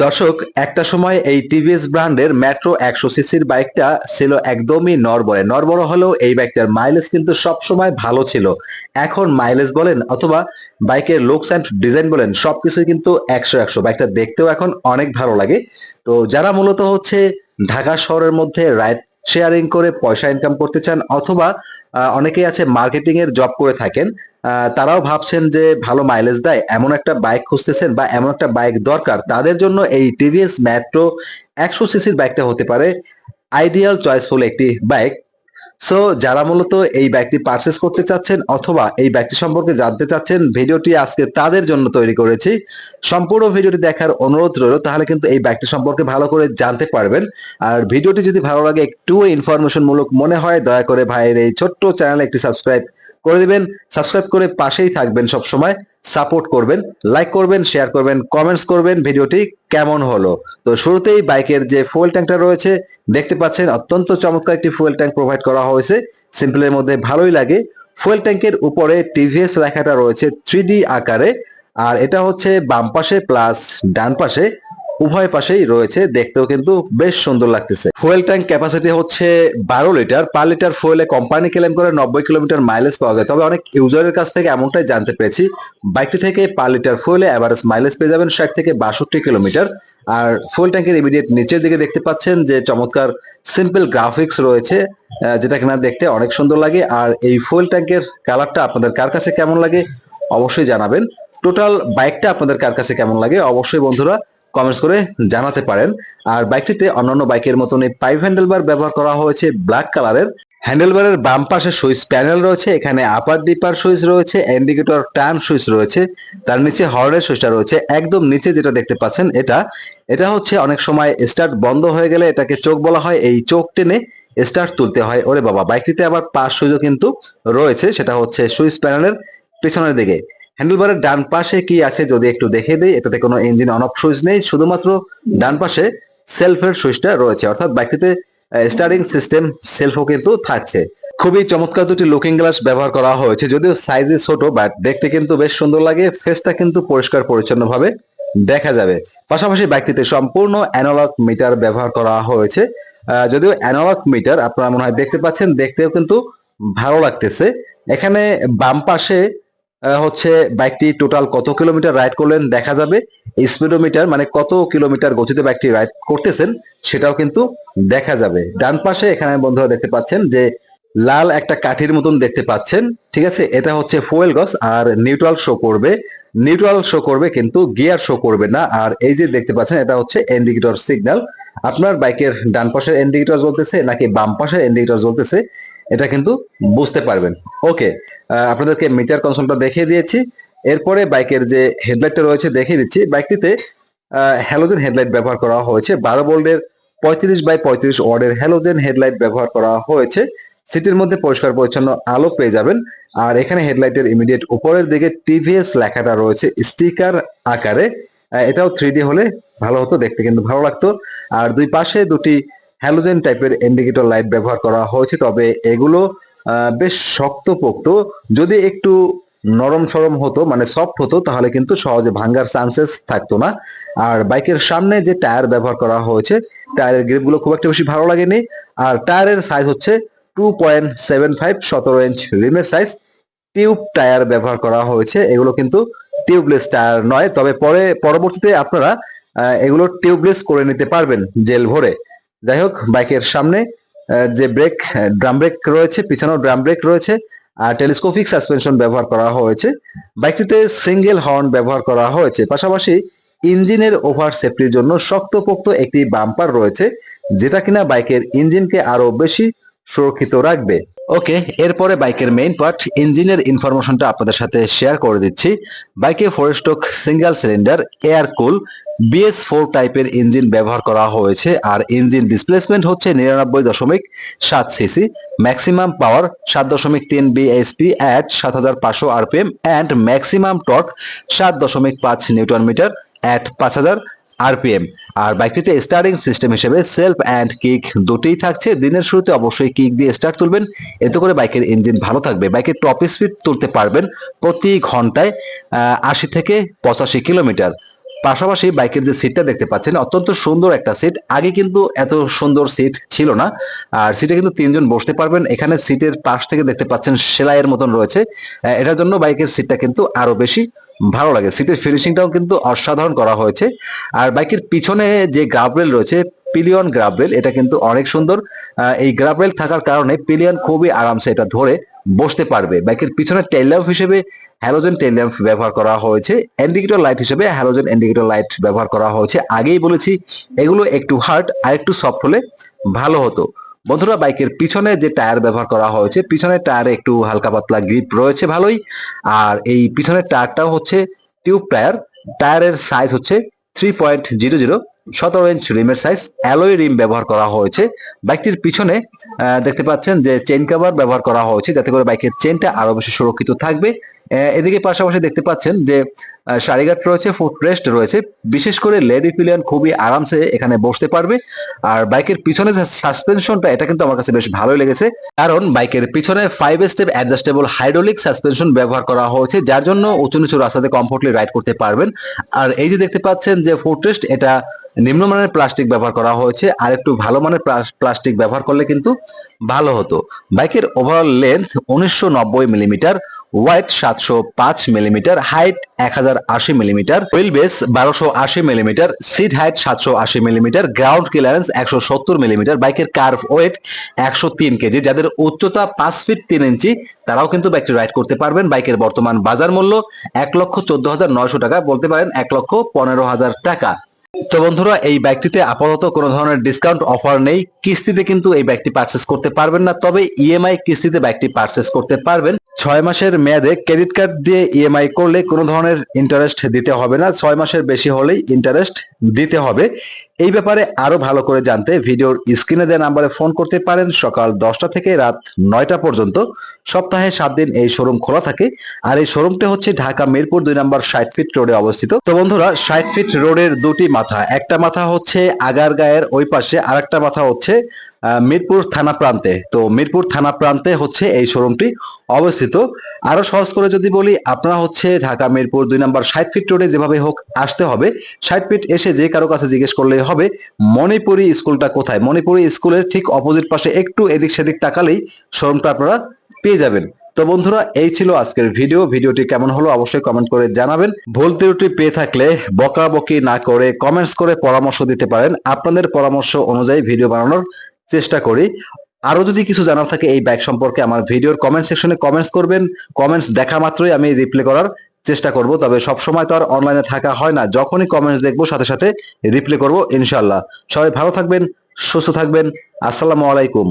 দর্শক, একটা সময় এই টিভিএস ব্র্যান্ডের মেট্রো একশো সিসির বাইকটা ছিল একদমই নরবরে নরবরে হলেও এই বাইকটার মাইলেজ কিন্তু সব সময় ভালো ছিল। এখন মাইলেজ বলেন অথবা বাইকের লুকস অ্যান্ড ডিজাইন বলেন, সবকিছুই কিন্তু একশো একশো। বাইকটা দেখতেও এখন অনেক ভালো লাগে। তো যারা মূলত হচ্ছে ঢাকা শহরের মধ্যে রাইড শেয়ারিং করে পয়সা ইনকাম করতে চান অথবা অনেকেই আছে মার্কেটিং এর জব করে থাকেন তারাও ভাবছেন যে ভালো মাইলেজ দেয়। এমন একটা বাইক খুঁজতেছেন বা এমন একটা বাইক দরকার, তাদের জন্য এই টিভিএস মেট্রো একশো সিসির বাইকটা হতে পারে। আইডিয়াল চয়েসফুল একটি বাইক সো যারা মূলত এই বাইকটি পারচেস করতে চাচ্ছেন অথবা এই বাইকটি সম্পর্কে জানতে চাচ্ছেন, ভিডিওটি আজকে তাদের জন্য তৈরি করেছি। সম্পূর্ণ ভিডিওটি দেখার অনুরোধ রইল, তাহলে কিন্তু এই বাইকটি সম্পর্কে ভালো করে জানতে পারবেন। আর ভিডিওটি যদি ভালো লাগে, একটু ইনফরমেশন মূলক মনে হয়, দয়া করে ভাইয়ের এই ছোট্ট চ্যানেলে একটি সাবস্ক্রাইব করে দিবেন সাবস্ক্রাইব করে পাশেই থাকবেন সব সময় সাপোর্ট করবেন লাইক করবেন শেয়ার করবেন কমেন্টস করবেন, ভিডিওটি কেমন হলো? তো শুরুতেই বাইকের যে ফুয়েল ট্যাঙ্কটা রয়েছে, দেখতে পাচ্ছেন অত্যন্ত চমৎকার একটি ফুয়েল ট্যাঙ্ক প্রোভাইড করা হয়েছে। সিম্পলের মধ্যে ভালোই লাগে। ফুয়েল ট্যাঙ্কের উপরে টিভিএস লেখাটা রয়েছে থ্রি আকারে, আর এটা হচ্ছে বাম পাশে প্লাস ডান পাশে। উভয় পাশেই রয়েছে, দেখতেও কিন্তু বেশ সুন্দর লাগতেছে। ফুয়েল ট্যাঙ্ক ক্যাপাসিটি হচ্ছে বারো লিটার পার লিটার ফুয়েলে কোম্পানি ক্লেম করে নব্বই কিলোমিটার মাইলেজ পাওয়া যায়। তবে অনেক ইউজারের কাছ থেকে এমনটাই জানতে পেরেছি, বাইকটি থেকে পার লিটার ফুয়েলে অ্যাভারেজ মাইলেজ পেয়ে যাবেন ষাট থেকে বাষট্টি কিলোমিটার। আর ফুয়েল ট্যাঙ্কের ইমিডিয়েট নিচের দিকে দেখতে পাচ্ছেন যে চমৎকার সিম্পল গ্রাফিক্স রয়েছে যেটা কিনা দেখতে অনেক সুন্দর লাগে। আর এই ফুয়েল ট্যাঙ্কের কালারটা আপনাদের কার কাছে কেমন লাগে অবশ্যই জানাবেন। টোটাল বাইকটা আপনাদের কার কাছে কেমন লাগে অবশ্যই বন্ধুরা কমেন্টস করে জানাতে পারেন। আর বাইকটিতে অন্যান্য বাইকের মতন এই পাইপ হ্যান্ডেলবার ব্যবহার করা হয়েছে ব্ল্যাক কালারের হ্যান্ডেলবারের বাম পাশে সুইচ প্যানেল রয়েছে, এখানে আপার ডিপার সুইচ রয়েছে ইন্ডিকেটর টার্ন সুইচ রয়েছে, তার নিচে হর্নের সুইচটা রয়েছে, একদম নিচে যেটা দেখতে পাচ্ছেন এটা। এটা হচ্ছে অনেক সময় স্টার্ট বন্ধ হয়ে গেলে এটাকে চোখ বলা হয়, এই চোখ টেনে স্টার্ট তুলতে হয়। ওরে বাবা বাইকটিতে আবার পাশ সুইচও কিন্তু রয়েছে, সেটা হচ্ছে সুইচ প্যানেলের পেছনের দিকে। হ্যান্ডেলবারের ডান পাশে কি আছে যদি একটু দেখে দেই, এটাতে কোনো ইঞ্জিন অন অফ সুইচ নেই, শুধুমাত্র ডান পাশে সেলফের সুইচটা রয়েছে, অর্থাৎ বাইকটিতে স্টার্টিং সিস্টেম সেলফও কিন্তু থাকছে। খুবই চমৎকার দুটি লুকিং গ্লাস ব্যবহার করা হয়েছে, যদিও সাইজে ছোট বাট দেখতে কিন্তু বেশ সুন্দর লাগে ফেসটা কিন্তু পরিষ্কার পরিচ্ছন্ন ভাবে দেখা যাবে। পাশাপাশি বাইকটিতে সম্পূর্ণ অ্যানালগ মিটার ব্যবহার করা হয়েছে। যদিও অ্যানালগ মিটার আপনারা মনে হয় দেখতে পাচ্ছেন, দেখতেও কিন্তু ভালো লাগতেছে। এখানে বাম পাশে হচ্ছে বাইকটি টোটাল কত কিলোমিটার রাইড করলেন দেখা যাবে। স্পিডোমিটার মানে কত কিলোমিটার গতিতে বাইকটি রাইড করতেছেন সেটাও কিন্তু দেখা যাবে। ডান পাশে এখানে বন্ধুরা দেখতে পাচ্ছেন যে লাল একটা কাঠির মতন দেখতে পাচ্ছেন, ঠিক আছে? এটা হচ্ছে ফুয়েল গস আর নিউট্রাল শো করবে। নিউট্রাল শো করবে কিন্তু গিয়ার শো করবে না। আর এই যে দেখতে পাচ্ছেন, এটা হচ্ছে ইন্ডিকেটর সিগন্যাল আপনার বাইকের ডান পাশের ইন্ডিকেটর জ্বলতেছে নাকি বাম পাশের ইন্ডিকেটর জ্বলতেছে, এটা কিন্তু বুঝতে পারবেন। ওকে আপনাদেরকে মিটার কনসোলটা দেখিয়ে দিয়েছি। এরপরে বাইকের যে হেডলাইটটা রয়েছে দেখিয়ে দিচ্ছি। বাইকটিতে হ্যালোজেন হেডলাইট ব্যবহার করা হয়েছে। বারো বোল্ডের পঁয়ত্রিশ বাই পঁয়ত্রিশ ওয়ার্ডের হ্যালোজেন হেডলাইট ব্যবহার করা হয়েছে। সিটির মধ্যে পরিষ্কার পরিচ্ছন্ন আলো পেয়ে যাবেন। আর এখানে হেডলাইটের ইমিডিয়েট উপরের দিকে টিভিএস লেখাটা রয়েছে স্টিকার আকারে। এটাও থ্রি হলে ভালো হতো, দেখতে কিন্তু ভালো লাগতো। আর দুই পাশে দুটি হ্যালোজেন টাইপের ইন্ডিকেটর লাইট ব্যবহার করা হয়েছে, তবে এগুলো বেশ শক্তপোক্ত। যদি একটু নরম সরম হতো মানে সফট হতো, তাহলে কিন্তু সহজে ভাঙ্গার চান্সেস থাকতো না। আর বাইকের সামনে যে টায়ার ব্যবহার করা হয়েছে টায়ারের গ্রিপগুলো খুব একটা বেশি ভালো লাগেনি। আর টায়ারের সাইজ হচ্ছে টু পয়েন্ট সেভেন ফাইভ সতেরো ইঞ্চ রিমের সাইজ টিউব টায়ার ব্যবহার করা হয়েছে, এগুলো কিন্তু টিউবলেস টায়ার নয়। তবে পরে, পরবর্তীতে আপনারা এগুলো টিউবলেস করে নিতে পারবেন জেল ভরে। যাই হোক, বাইকের সামনে যে ব্রেক, ড্রাম ব্রেক রয়েছে, পিছনেও ড্রাম ব্রেক রয়েছে, আর টেলিস্কোপিক সাসপেনশন ব্যবহার করা হয়েছে। বাইকটিতে সিঙ্গেল হর্ন ব্যবহার করা হয়েছে। পাশাপাশি ইঞ্জিনের ওভার সেফটির জন্য শক্তপোক্ত একটি বাম্পার রয়েছে, যেটা কিনা বাইকের ইঞ্জিনকে আরও বেশি সুরক্ষিত রাখবে। ওকে, এরপরে বাইকের মেইন পার্ট ইঞ্জিনের ইনফরমেশনটা আপনাদের সাথে শেয়ার করে দিচ্ছি। বাইকে four stroke single cylinder air cool BS four টাইপের ইঞ্জিন ব্যবহার করা হয়েছে, আর ইঞ্জিন ডিসপ্লেসমেন্ট হচ্ছে নিরানব্বই দশমিক সাত সিসি ম্যাক্সিমাম পাওয়ার সাত দশমিক তিন বিএসপি অ্যাট সাত হাজার পাঁচশো আরপিএম অ্যান্ড ম্যাক্সিমাম টর্ক সাত দশমিক পাঁচ নিউটন মিটার অ্যাট পাঁচ হাজার আরপিএম আর বাইকটিতে স্টার্টিং সিস্টেম হিসেবে সেলফ অ্যান্ড কিক দুটোই থাকছে। দিনের শুরুতে অবশ্যই কিক দিয়ে স্টার্ট তুলবেন। এতে করে বাইকের ইঞ্জিন ভালো থাকবে। বাইকের টপ স্পিড তুলতে পারবেন প্রতি ঘন্টায় আশি থেকে পঁচাশি কিলোমিটার। পাশাপাশি বাইকের যে সিটটা দেখতে পাচ্ছেন, অত্যন্ত সুন্দর একটা সিট আগে কিন্তু এত সুন্দর সিট ছিল না। আর সিটে কিন্তু তিনজন বসতে পারবেন। এখানে সিটের পাশ থেকে দেখতে পাচ্ছেন সেলাইয়ের মতন রয়েছে। এটার জন্য বাইকের সিটটা কিন্তু আরও বেশি ভালো লাগে। সিটের ফিনিশিংটাও কিন্তু অসাধারণ করা হয়েছে। আর বাইকের পিছনে যে গ্রাবরেল রয়েছে পিলিয়ন গ্রাবরেল এটা কিন্তু অনেক সুন্দর। এই গ্রাবরেল থাকার কারণে পিলিয়ন খুবই আরামসে এটা ধরে বসতে পারবে। বাইকের পিছনে টেল ল্যাম্প হিসেবে হ্যালোজেন টেল ল্যাম্প ব্যবহার করা হয়েছে। ইন্ডিকেটর লাইট হিসেবে হ্যালোজেন ইন্ডিকেটর লাইট ব্যবহার করা হয়েছে। আগেই বলেছি, এগুলো একটু হার্ড আর একটু সফট হলে ভালো হতো। বন্ধুরা, বাইকের পিছনে যে টায়ার ব্যবহার করা হয়েছে, পিছনের টায়ারে একটু হালকা পাতলা গ্রিপ রয়েছে ভালোই। আর এই পিছনের টায়ারটাও হচ্ছে টিউব টায়ার টায়ারের সাইজ হচ্ছে থ্রি পয়েন্ট জিরো জিরো সতেরো ইঞ্চ রিমের সাইজ অ্যালোয় রিম ব্যবহার করা হয়েছে। বাইকটির পিছনে দেখতে পাচ্ছেন যে চেন কাভার ব্যবহার করা হয়েছে, যাতে করে বাইকের চেনটা আরও বেশি সুরক্ষিত থাকবে। এদিকে পাশাপাশি দেখতে পাচ্ছেন যে সারিঘাট রয়েছে ফুট রেস্ট রয়েছে। বিশেষ করে লেডি পিলিয়ন খুবই আরামসে এখানে বসতে পারবে। আর বাইকের পিছনে সাসপেনশনটা এটা কিন্তু আমার কাছে বেশ ভালোই লেগেছে। কারণ বাইকের পিছনে five step adjustable hydraulic suspension ব্যবহার করা হয়েছে, যার জন্য উঁচু নিচু রাস্তাতে কমফোর্টলি রাইড করতে পারবেন। আর এই যে দেখতে পাচ্ছেন যে ফুটরেস্ট এটা নিম্নমানের প্লাস্টিক ব্যবহার করা হয়েছে। আর একটু ভালো মানের প্লাস্টিক ব্যবহার করলে কিন্তু ভালো হতো। বাইকের ওভারঅল লেন্থ উনিশশো নব্বই মিলিমিটার ওয়াইড সাতশো পাঁচ মিলিমিটার হাইট এক হাজার আশি মিলিমিটার হুইল বেস বারোশো আশি মিলিমিটার সিট হাইট সাতশো আশি মিলিমিটার গ্রাউন্ড ক্লিয়ারেন্স একশো সত্তর মিলিমিটার বাইকের কার্ভ ওয়েট একশো তিন কেজি। যাদের উচ্চতা পাঁচ ফিট তিন ইঞ্চি, তারাও কিন্তু বাইকটি রাইড করতে পারবেন। বাইকের বর্তমান বাজার মূল্য এক লক্ষ চোদ্দ হাজার নয়শো টাকা, বলতে পারেন এক লক্ষ পনেরো হাজার টাকা। তো বন্ধুরা, এই বাইকটিতে আপাতত কোনো ধরনের ডিসকাউন্ট অফার নেই। কিস্তিতে কিন্তু এই ব্যাগটি পারচেস করতে পারবেন না, তবে ইএমআই কিস্তিতে বাইকটি পারচেস করতে পারবেন। ছয় মাসের মেয়াদে ক্রেডিট কার্ড দিয়ে ইএমআই করলে কোনো ধরনের ইন্টারেস্ট দিতে হবে না। ছয় মাসের বেশি হলেই ইন্টারেস্ট দিতে হবে। এই ব্যাপারে আরও ভালো করে জানতে ভিডিওর স্ক্রিনে দেওয়া নাম্বারে ফোন করতে পারেন। সকাল দশটা থেকে রাত নয়টা পর্যন্ত। সপ্তাহে সাত দিন এই শোরুম খোলা থাকে। আর এই শোরুমটা হচ্ছে ঢাকা মিরপুর দুই নম্বর ষাট ফিট রোডে অবস্থিত। তো বন্ধুরা, ষাট ফিট রোডের দুটি মাথা। একটা মাথা হচ্ছে আগারগাঁয়ের ওই পাশে আর একটা মাথা হচ্ছে মিরপুর থানা প্রান্তে। তো মিরপুর থানা প্রান্তে হচ্ছে এই শোরুমটি অবস্থিত। আরও সহজ করে যদি বলি, আপনারা হচ্ছে ঢাকা, মিরপুর দুই নম্বর ষাট ফিট রোডে যেভাবে হোক আসতে হবে। ষাট ফিট এসে যে কারও কাছে জিজ্ঞেস করলেই হবে, মণিপুরি স্কুলটা কোথায়? মণিপুরি স্কুলের ঠিক অপোজিট পাশে একটু এদিক সেদিক তাকালেই শোরুমটা আপনারা পেয়ে যাবেন। তো বন্ধুরা, এই ছিল আজকের ভিডিও। ভিডিওটি কেমন হলো অবশ্যই কমেন্ট করে জানাবেন। ভুল ত্রুটি পেয়ে থাকলে বকাবকি না করে কমেন্টস করে পরামর্শ দিতে পারেন। আপনাদের পরামর্শ অনুযায়ী ভিডিও বানানোর চেষ্টা করি। আরও যদি কিছু জানার থাকে এই ব্যাগ সম্পর্কে আমার ভিডিওর কমেন্ট সেকশনে কমেন্টস করবেন। কমেন্টস দেখা মাত্রই আমি রিপ্লাই করার চেষ্টা করব, তবে সব সময় তো আর অনলাইনে থাকা হয় না। যখনই কমেন্টস দেখব, সাথে সাথে রিপ্লাই করব ইনশাআল্লাহ। সবাই ভালো থাকবেন, সুস্থ থাকবেন। আসসালামু আলাইকুম।